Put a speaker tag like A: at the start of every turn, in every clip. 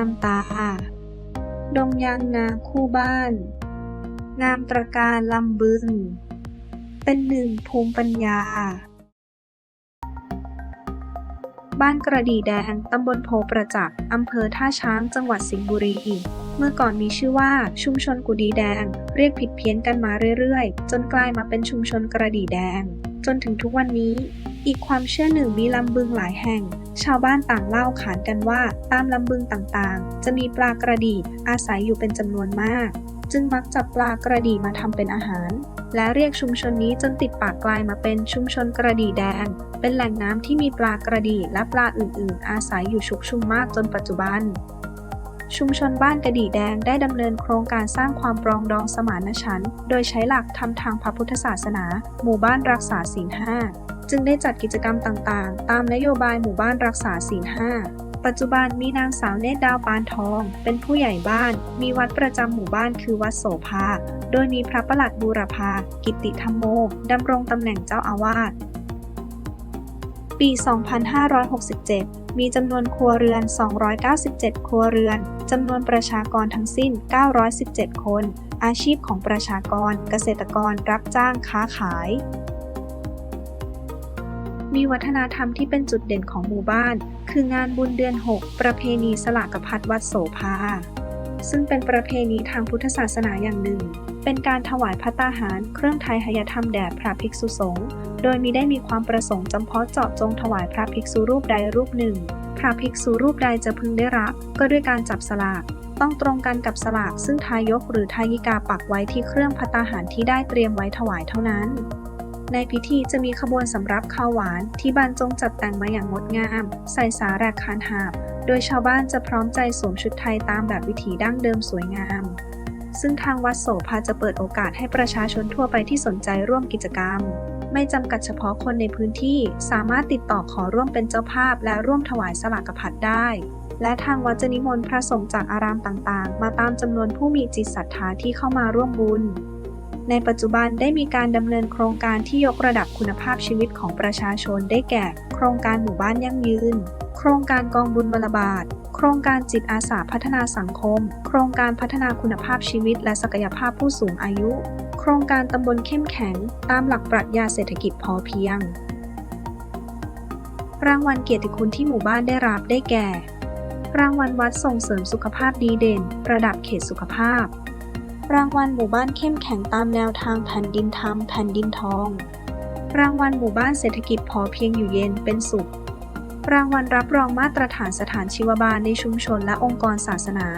A: ามตา ดงยางนาคู่บ้าน งามตระการลำบึง เป็นหนึ่งภูมิปัญญา บ้านกระดีแดงตำบลโพประจักษ์อำเภอท่าช้างจังหวัดสิงห์บุรีเมื่อก่อนมีชื่อว่าชุมชนกุดีแดง เรียกผิดเพี้ยนกันมาเรื่อยๆ จนกลายมาเป็นชุมชนกระดีแดง จนถึงทุกวันนี้ อีกความเชื่อหนึ่งมีลำบึงหลายแห่ง ชาวบ้านต่างเล่าขานกันว่า ตามลำบึงต่างๆ จะมีปลากระดีอาศัยอยู่เป็นจำนวนมาก จึงมักจับปลากระดีมาทำเป็นอาหาร และเรียกชุมชนนี้จนติดปากกลายมาเป็นชุมชนกระดีแดง เป็นแหล่งน้ำที่มีปลากระดีและปลาอื่นๆ อาศัยอยู่ชุกชุมมากจนปัจจุบันชุมชนบ้านกระดี่แดงได้ดำเนินโครงการสร้างความปรองดองสมานฉันท์โดยใช้หลักทำทางพระพุทธศาสนา หมู่บ้านรักษาศีลห้า จึงได้จัดกิจกรรมต่างๆ ตามนโยบายหมู่บ้านรักษาศีลห้าปัจจุบันมีนางสาวเนตรดาวปานทอง เป็นผู้ใหญ่บ้าน มีวัดประจำหมู่บ้านคือวัดโสภา โดยมีพระประหลัดบูรพา กิติธรรมโมดำรงตำแหน่งเจ้าอาวาส ปี 2567 มีจำนวนครัวเรือน 297 ครัวเรือน จำนวนประชากรทั้งสิ้น 917 คน อาชีพของประชากร เกษตรกรรับจ้างค้าขาย มีวัฒนธรรมที่เป็นจุดเด่นของหมู่บ้าน คืองานบุญเดือน 6 ประเพณีสลากพัดวัดโสภา ซึ่งเป็นประเพณีทางพุทธศาสนาอย่างหนึ่ง เป็นการถวายพัตตาหาร เครื่องไทยหยธรรมแด่พระภิกษุสงฆ์ โดยมิได้มีความประสงค์จำเพาะเจาะจงถวายพระภิกษุรูปใดรูปหนึ่ง พระภิกษุรูปใดจะพึงได้รับ ก็ด้วยการจับสลาก ต้องตรงกันกับสลากซึ่งทายกหรือทายิกาปักไว้ที่เครื่องพัตตาหารที่ได้เตรียมไว้ถวายเท่านั้น ในพิธีจะมีขบวนสำรับข้าวหวานที่บรรจงจัดแต่งมาอย่างงดงาม ใส่สาแรกคานหาบ โดยชาวบ้านจะพร้อมใจสวมชุดไทยตามแบบวิถีดั้งเดิมสวยงาม ซึ่งทางวัดโสภาจะเปิดโอกาสให้ประชาชนทั่วไปที่สนใจร่วมกิจกรรม ไม่จำกัดเฉพาะคนในพื้นที่สามารถติดต่อขอร่วมเป็นเจ้าภาพ และร่วมถวายสลากพัดได้และทางวัดจะนิมนต์พระสงฆ์จากอารามต่างๆ มาตามจำนวนผู้มีจิตศรัทธาที่เข้ามาร่วมบุญ ในปัจจุบันได้มีการดำเนินโครงการที่ยกระดับคุณภาพชีวิตของประชาชนได้แก่ โครงการหมู่บ้านยั่งยืน โครงการกองบุญบรบาท โครงการจิตอาสาพัฒนาสังคม โครงการพัฒนาคุณภาพชีวิต และศักยภาพผู้สูงอายุ โครงการตำบลเข้มแข็ง ตามหลักปรัชญาเศรษฐกิจพอเพียง รางวัลเกียรติคุณที่หมู่บ้านได้รับได้แก่รางวัลวัดส่งเสริมสุขภาพดีเด่น ระดับเขตสุขภาพ รางวัลหมู่บ้านเข้มแข็งตามแนวทางแผ่นดินธรรมแผ่นดินทอง รางวัลหมู่บ้านเศรษฐกิจพอเพียงอยู่เย็นเป็นสุข รางวัลรับรองมาตรฐานสถานชีวบาลในชุมชนและองค์กรศาสนา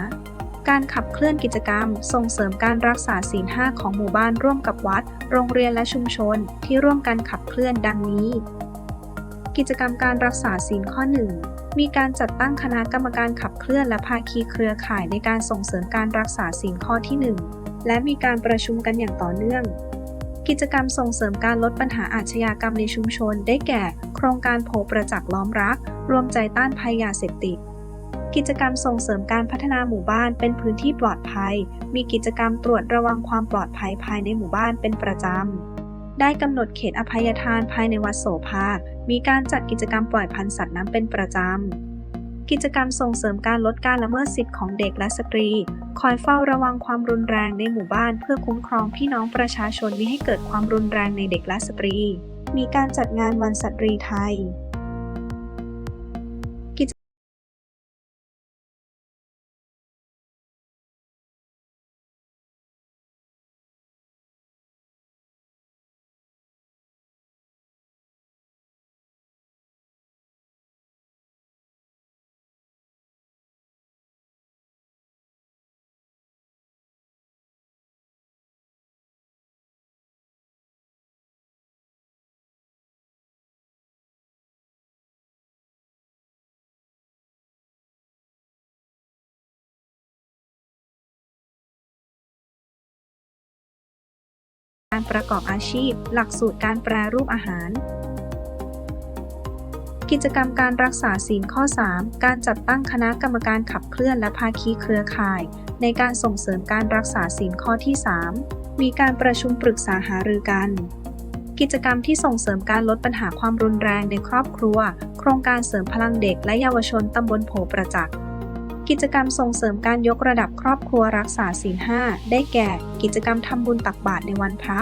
A: การขับเคลื่อนกิจกรรม ส่งเสริมการรักษาศีลห้าของหมู่บ้านร่วมกับวัด โรงเรียนและชุมชนที่ร่วมกันขับเคลื่อนดังนี้ กิจกรรมการรักษาศีลข้อ1มีการจัดตั้งคณะกรรมการขับเคลื่อนและภาคีเครือข่ายในการส่งเสริมการรักษาศีลข้อที่ 1 และมีการประชุมกันอย่างต่อเนื่อง กิจกรรมส่งเสริมการลดปัญหาอาชญากรรมในชุมชน ได้แก่ โครงการโพประจักษ์ล้อมรัก รวมใจต้านภัยยาเสพติด กิจกรรมส่งเสริมการพัฒนาหมู่บ้านเป็นพื้นที่ปลอดภัย มีกิจกรรมตรวจระวังความปลอดภัยภายในหมู่บ้านเป็นประจำ ได้กำหนดเขตอภัยทานภายในวัดโสภา มีการจัดกิจกรรมปล่อยพันธุ์สัตว์น้ำเป็นประจำ กิจกรรมส่งเสริมการลดการละเมิดสิทธิของเด็กและสตรี คอยเฝ้าระวังความรุนแรงในหมู่บ้านเพื่อคุ้มครองพี่น้องประชาชนไม่ให้เกิดความรุนแรงในเด็กและสตรี มีการจัดงานวันสตรีไทย การประกอบอาชีพ หลักสูตรการแปรรูปอาหาร กิจกรรมการรักษาศีลข้อ 3 การจัดตั้งคณะกรรมการขับเคลื่อนและภาคีเครือข่าย ในการส่งเสริมการรักษาศีลข้อที่ 3 มีการประชุมปรึกษาหารือกัน กิจกรรมที่ส่งเสริมการลดปัญหาความรุนแรงในครอบครัว โครงการเสริมพลังเด็กและเยาวชนตำบลโพประจักษ์ กิจกรรมส่งเสริมการยกระดับครอบครัวรักษาศีลห้าได้แก่ กิจกรรมทำบุญตักบาตรในวันพระ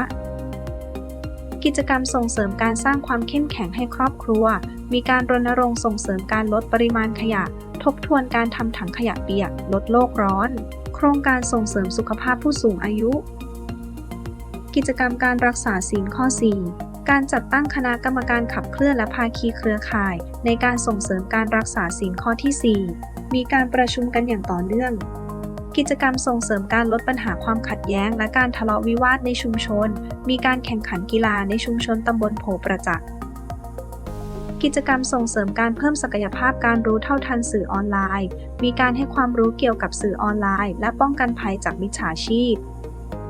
A: กิจกรรมส่งเสริมการสร้างความเข้มแข็งให้ครอบครัว มีการรณรงค์ส่งเสริมการลดปริมาณขยะ ทบทวนการทำถังขยะเปียก ลดโลกร้อน โครงการส่งเสริมสุขภาพผู้สูงอายุ กิจกรรมการรักษาศีลข้อ 4การจัดตั้งคณะกรรมการขับเคลื่อนและภาคีเครือข่าย ในการส่งเสริมการรักษาศีลข้อที่ 4 มีการประชุมกันอย่างต่อเนื่อง กิจกรรมส่งเสริมการลดปัญหาความขัดแย้ง และการทะเลาะวิวาทในชุมชน มีการแข่งขันกีฬาในชุมชนตำบลโพประจักษ์กิจกรรมส่งเสริมการเพิ่มศักยภาพการรู้เท่าทันสื่อออนไลน์ มีการให้ความรู้เกี่ยวกับสื่อออนไลน์ และป้องกันภัยจากมิจฉาชีพ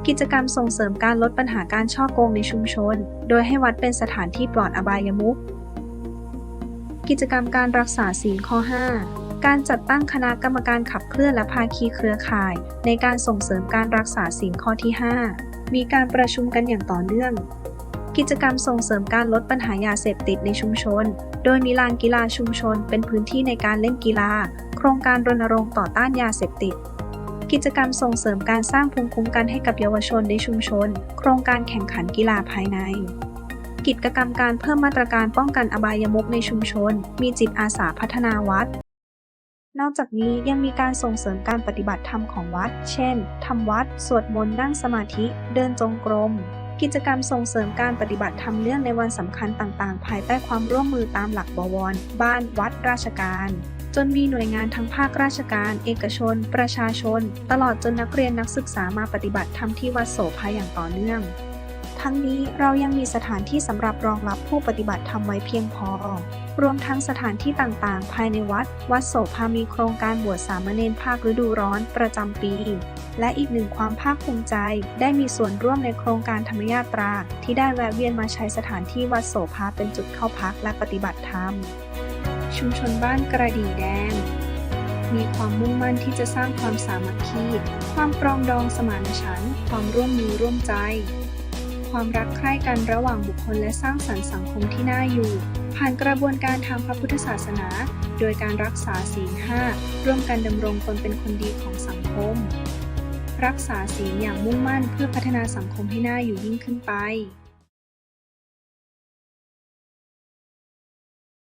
A: กิจกรรมส่งเสริมการลดปัญหาการช่อโกงในชุมชน โดยให้วัดเป็นสถานที่ปลอดอบายมุข กิจกรรมการรักษาศีลข้อ 5 การจัดตั้งคณะกรรมการขับเคลื่อนและภาคีเครือข่าย ในการส่งเสริมการรักษาศีลข้อที่ 5 มีการประชุมกันอย่างต่อเนื่อง กิจกรรมส่งเสริมการลดปัญหายาเสพติดในชุมชน โดยมีลานกีฬาชุมชน เป็นพื้นที่ในการเล่นกีฬา โครงการรณรงค์ต่อต้านยาเสพติด กิจกรรมส่งเสริมการสร้างภูมิคุ้มกันให้กับเยาวชนในชุมชน โครงการแข่งขันกีฬาภายในกิจกรรมการเพิ่มมาตรการป้องกันอบายมุขในชุมชน มีจิตอาสาพัฒนาวัด นอกจากนี้ยังมีการส่งเสริมการปฏิบัติธรรมของวัด เช่น ทำวัด สวดมนต์ นั่งสมาธิ เดินจงกรม กิจกรรมส่งเสริมการปฏิบัติธรรมเนื่องในวันสำคัญต่างๆ ภายใต้ความร่วมมือตามหลักบวร บ้าน วัด ราชการ จนมีหน่วยงานทั้งภาคราชการ เอกชน ประชาชน ตลอดจนนักเรียนนักศึกษามาปฏิบัติธรรมที่วัดโสภาอย่างต่อเนื่อง ทั้งนี้เรายังมีสถานที่สำหรับรองรับผู้ปฏิบัติธรรมไว้เพียงพอ รวมทั้งสถานที่ต่างๆ ภายในวัด วัดโสภามีโครงการบวชสามเณรภาคฤดูร้อนประจำปี และอีกหนึ่งความภาคภูมิใจ ได้มีส่วนร่วมในโครงการธรรมยาตรา ที่ได้แวะเวียนมาใช้สถานที่วัดโสภาเป็นจุดเข้าพักและปฏิบัติธรรม ชุมชนบ้านกระดี่แดงมีความมุ่งมั่นที่จะสร้างความสามัคคี ความปรองดองสมานฉันท์ความร่วมมือร่วมใจ ความรักใคร่กันระหว่างบุคคลและสร้างสรรค์สังคมที่น่าอยู่ ผ่านกระบวนการทางพระพุทธศาสนา โดยการรักษาศีลห้าร่วมกันดำรงตนเป็นคนดีของสังคม รักษาศีลอย่างมุ่งมั่นเพื่อพัฒนาสังคมให้น่าอยู่ยิ่งขึ้นไป